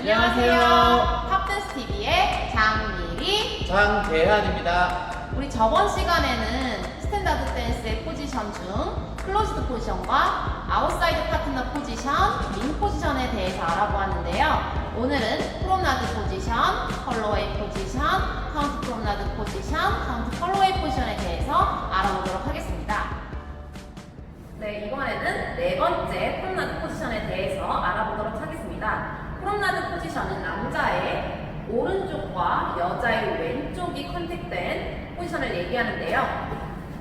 안녕하세요. 팝댄스 TV의 장미리. 장대한입니다. 우리 저번 시간에는 스탠다드 댄스의 포지션 중 클로즈드 포지션과 아웃사이드 파트너 포지션, 민 포지션에 대해서 알아보았는데요. 오늘은 프롬나드 포지션, 컬러웨이 포지션, 카운트 프롬나드 포지션, 카운트 컬러웨이 포지션에 대해서 알아보도록 하겠습니다. 네, 이번에는 네 번째 프롬나드 포지션에 대해서 알아보도록 하겠습니다. 프롬나드 포지션은 남자의 오른쪽과 여자의 왼쪽이 컨택된 포지션을 얘기하는데요.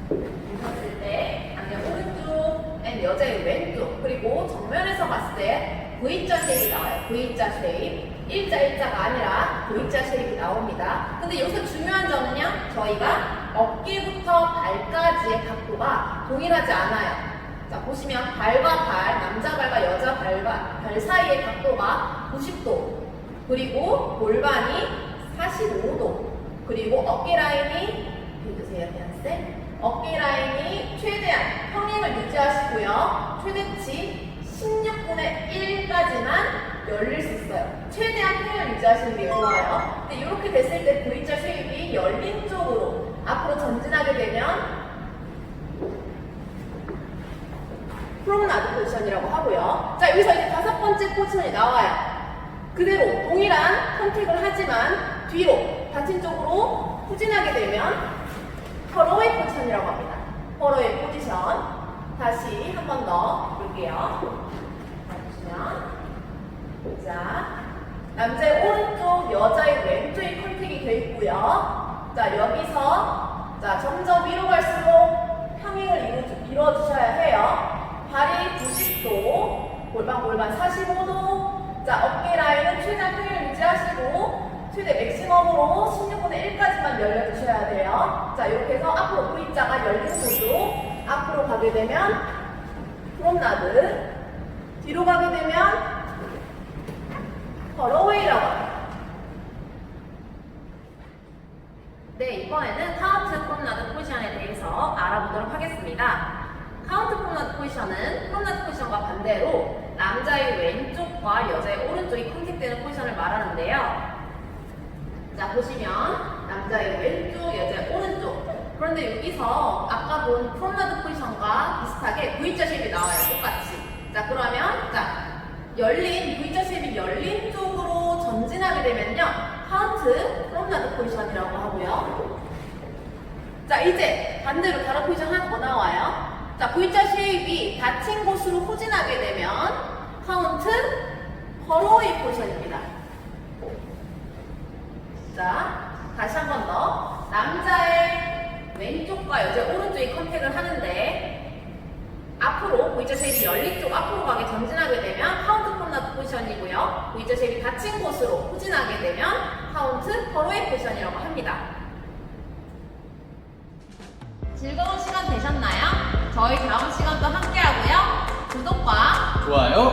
웃었을 때 남자 오른쪽, 앤 여자의 왼쪽, 그리고 정면에서 봤을 때 V자 쉐입이 나와요. V자 쉐입. 일자 일자가 아니라 V자 쉐입이 나옵니다. 근데 여기서 중요한 점은요, 저희가 어깨부터 발까지의 각도가 동일하지 않아요. 자, 보시면 발과 발, 남자 발과 여자 발과 발 사이의 각도가 90도, 그리고 골반이 45도, 그리고 어깨 라인이, 보여주세요, 대한쌤. 어깨 라인이 최대한 평행을 유지하시고요. 최대치 16분의 1까지만 열릴 수 있어요. 최대한 평행을 유지하시는 게 좋아요. 근데 이렇게 됐을 때 V자 쉐입이 열린 쪽으로 앞으로 전진하게 되면 프로menade 포지션이라고 하고요. 자, 여기서 이제 다섯 번째 포지션이 나와요. 그대로 동일한 컨택을 하지만 뒤로 닫힌 쪽으로 후진하게 되면 펄어웨이 포지션이라고 합니다. 펄어웨이 포지션. 다시 한 번 더 볼게요. 자, 남자의 오른쪽, 여자의 왼쪽이 컨택이 돼 있고요. 자, 여기서 자, 점점 위로 갈수록 평행을 이루, 이루어 주셔야 해요. 발이 90도, 골반 골반 45도. 자, 어깨 라인은 최대한 평행을 유지하시고 최대 맥시멈으로 16분의 1까지만 열려주셔야 돼요. 자, 이렇게 해서 앞으로 V자가 열리는 곳으로 앞으로 가게 되면 프롬나드, 뒤로 가게 되면 걸어웨이라고 합니다. 네, 이번에는 카운트 프롬나드 포지션에 대해서 알아보도록 하겠습니다. 카운트 프롬나드 포지션은 프롬나드 포지션과 반대로 남자의 왼쪽과 여자의 오른쪽이 컨택되는 포지션을 말하는데요. 자, 보시면 남자의 왼쪽, 여자의 오른쪽. 그런데 여기서 아까 본 프롬나드 포지션과 비슷하게 V자 쉐입이 나와요. 똑같이. 자, 그러면 자, 열린 V자 쉐입이 열린 쪽으로 전진하게 되면요. 카운트 프롬나드 포지션이라고 하고요. 자, 이제 반대로 다른 포지션 하나 더 나와요. 자, V자 쉐입이 닫힌 곳으로 후진하게 되면 카운트 컬러웨이 포지션입니다. 자, 다시 한 번 더. 남자의 왼쪽과 여자의 오른쪽이 컨택을 하는데 앞으로 V자 쉐입이 열린 쪽 앞으로 가게 전진하게 되면 카운트 폴나드 포지션이고요. V자 쉐입이 닫힌 곳으로 후진하게 되면 카운트 컬러웨이 포지션이라고 합니다. 즐거운 시간 되셨나요? 저희 다음 시간도 함께 하고요. 구독과 좋아요